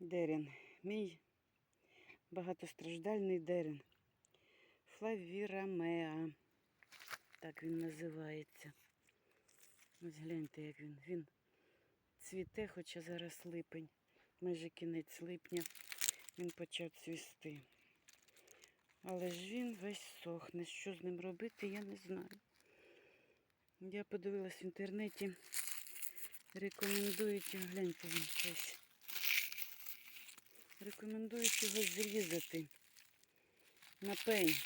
Дерен. Мій багатостраждальний дерен. Флавірамеа. Так він називається. Ось гляньте, як він. Він цвіте, хоча зараз липень. Майже кінець липня він почав цвісти. Але ж він весь сохне. Що з ним робити, я не знаю. Я подивилась в інтернеті. Рекомендують, гляньте він весь. Рекомендують його зрізати на пень.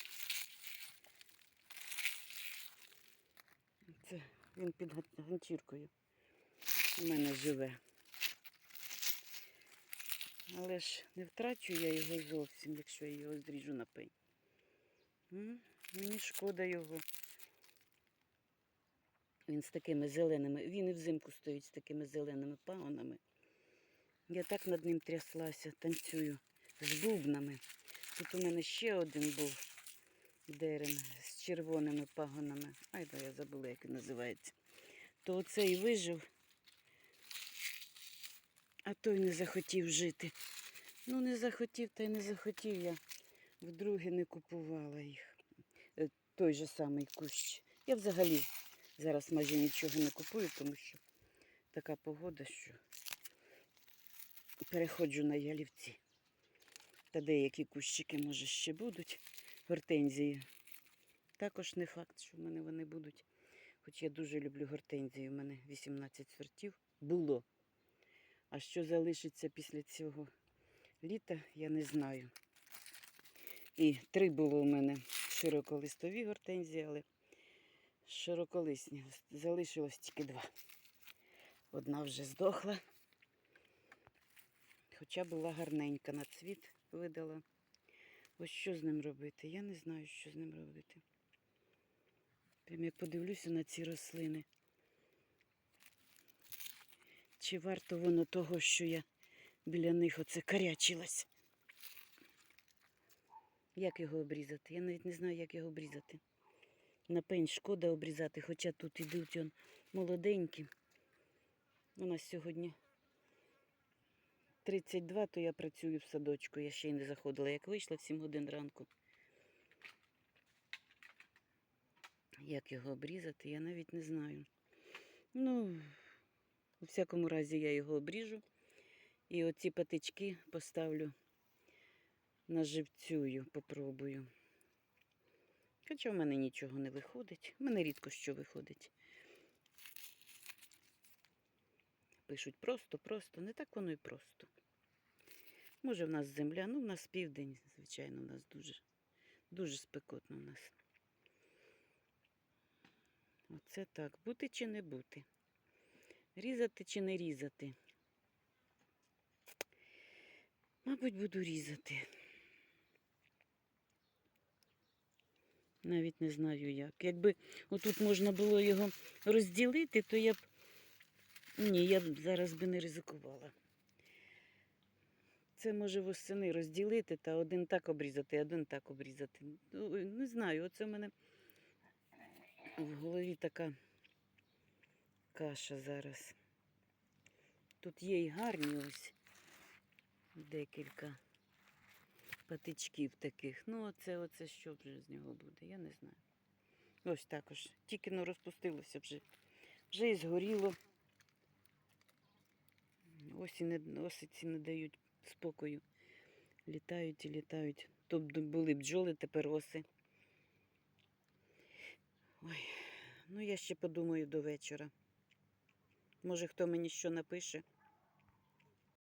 Це він під га- ганчіркою у мене живе. Але ж не втрачу я його зовсім, якщо я його зріжу на пень. Мені шкода його. Він з такими зеленими, він і взимку стоїть з такими зеленими пагонами. Я так над ним тряслася, танцюю з бубнами. Тут у мене ще один був дерен з червоними пагонами. Ай, я забула, як він називається. То оцей вижив, а той не захотів жити. Ну, не захотів, та й не захотів я. Вдруге не купувала їх. Е, Той же самий кущ. Я взагалі зараз майже нічого не купую, тому що така погода, що переходжу на ялівці. Та деякі кущики, може, ще будуть. Гортензії. Також не факт, що в мене вони будуть. Хоч я дуже люблю гортензії. У мене 18 сортів було. А що залишиться після цього літа, я не знаю. І три було у мене широколистові гортензії, але широколисні. Залишилось тільки два. Одна вже здохла. Хоча була гарненька на цвіт видала. Ось що з ним робити? Я не знаю, що з ним робити. Прям як подивлюся на ці рослини. Чи варто воно того, що я біля них оце карячилась? Як його обрізати? Я навіть не знаю, як його обрізати. На пень шкода обрізати, хоча тут ідуть молоденькі. У нас сьогодні 32, то я працюю в садочку. Я ще й не заходила. Як вийшла в 7 годин ранку. Як його обрізати, я навіть не знаю. Ну, у всякому разі, я його обріжу. І оці патички поставлю наживцюю, попробую. Хоча в мене нічого не виходить. В мене рідко що виходить. Пишуть просто, просто. Не так воно і просто. Може, в нас земля, ну в нас південь, звичайно, в нас дуже, дуже спекотно в нас. Оце так. Бути чи не бути? Різати чи не різати? Мабуть, буду різати. Навіть не знаю як. Якби отут можна було його розділити, то я б. Ні, я б зараз би не ризикувала. Це може восени розділити та один так обрізати, один так обрізати. Ну, Не знаю, оце в мене в голові така каша зараз. Тут є і гарні ось декілька патичків таких. Ну, оце, оце що вже з нього буде, я не знаю. Ось також. Тільки ну, розпустилося вже. Вже і згоріло. Ось і не, осиці не дають спокою. Літають і літають. То були бджоли, тепер оси. Ой, ну я ще подумаю до вечора. Може, хто мені що напише.